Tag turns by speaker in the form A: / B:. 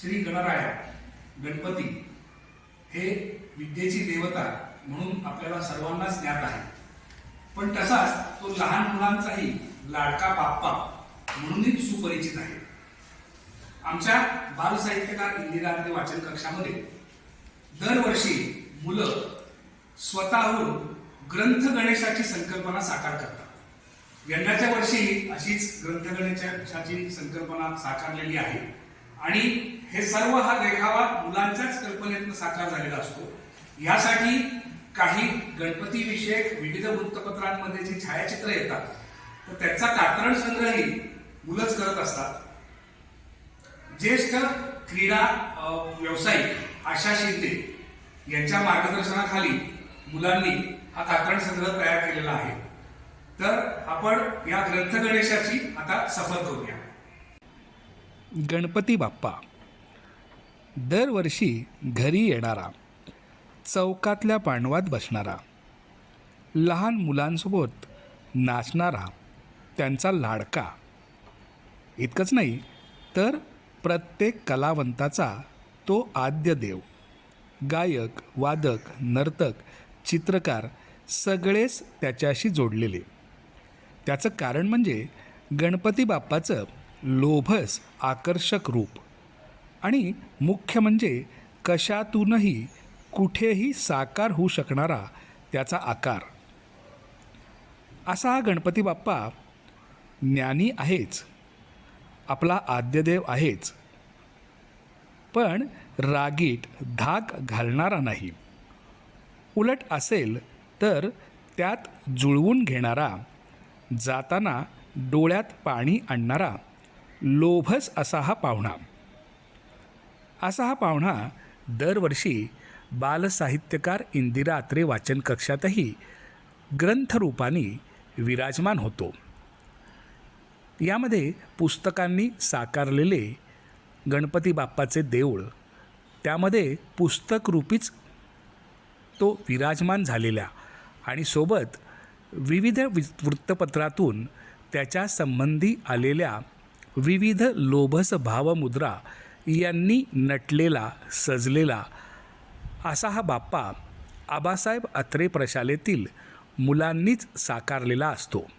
A: श्री गणराया गणपती हे विद्येची देवता म्हणून आपल्याला सर्वांनाच ज्ञात आहे. पण तसाच तो लहान मुलांचाही लाडका बाप्पा म्हणूनही सुपरिचित आहे. आमच्या बालसाहित्यकार इंदिराद्री वाचन कक्षामध्ये दरवर्षी मुलं स्वतःहून ग्रंथ गणेशाची संकल्पना साकार करतात. यंदाच्या वर्षी अशीच ग्रंथ गणेशाची संकल्पना साकारलेली आहे. आणि हे सर्व हा देखावा मुलांच्याच कल्पनेतून साकार झालेला असतो. यासाठी काही गणपती विषयक विविध वृत्तपत्रांमध्ये जी छायाचित्र येतात तर त्याचा कात्रण संग्रही मुलंच करत असतात. ज्येष्ठ क्रीडा व्यावसायिक आशा शिंदे यांच्या मार्गदर्शनाखाली मुलांनी हा कात्रण संग्रह तयार केलेला आहे. तर आपण या ग्रंथ गणेशाची आता सफर करूया.
B: गणपती बाप्पा. दरवर्षी घरी येणारा चौकातल्या पांडवात बसणारा लहान मुलांसोबत नाचणारा त्यांचा लाडका. इतकंच नाही तर प्रत्येक कलावंताचा तो आद्य देव. गायक वादक नर्तक चित्रकार सगळेच त्याच्याशी जोडलेले. त्याचं कारण म्हणजे गणपती बाप्पाचं लोभस आकर्षक रूप. आणि मुख्य म्हणजे कशातूनही कुठेही साकार होऊ शकणारा त्याचा आकार. असा हा गणपती बाप्पा ज्ञानी आहेच. आपला आद्यदेव आहेच. पण रागीट धाक घालणारा नाही. उलट असेल तर त्यात जुळवून घेणारा जाताना डोळ्यात पाणी आणणारा लोभस असा हा पाहुणा. असा हा पाहुणा दरवर्षी बालसाहित्यकार इंदिरा आत्रे वाचन कक्षातही ग्रंथरूपाने विराजमान होतो. यामध्ये पुस्तकांनी साकारलेले गणपती बाप्पाचे देऊळ त्यामध्ये पुस्तकरूपीच तो विराजमान झालेल्या आणि सोबत विविध वृत्तपत्रातून त्याच्या संबंधी आलेल्या विविध लोभस भावमुद्रा यांनी नटलेला सजलेला असा हा बाप्पा आबासाहेब अत्रे प्रशालेतील मुलांनीच साकारलेला असतो.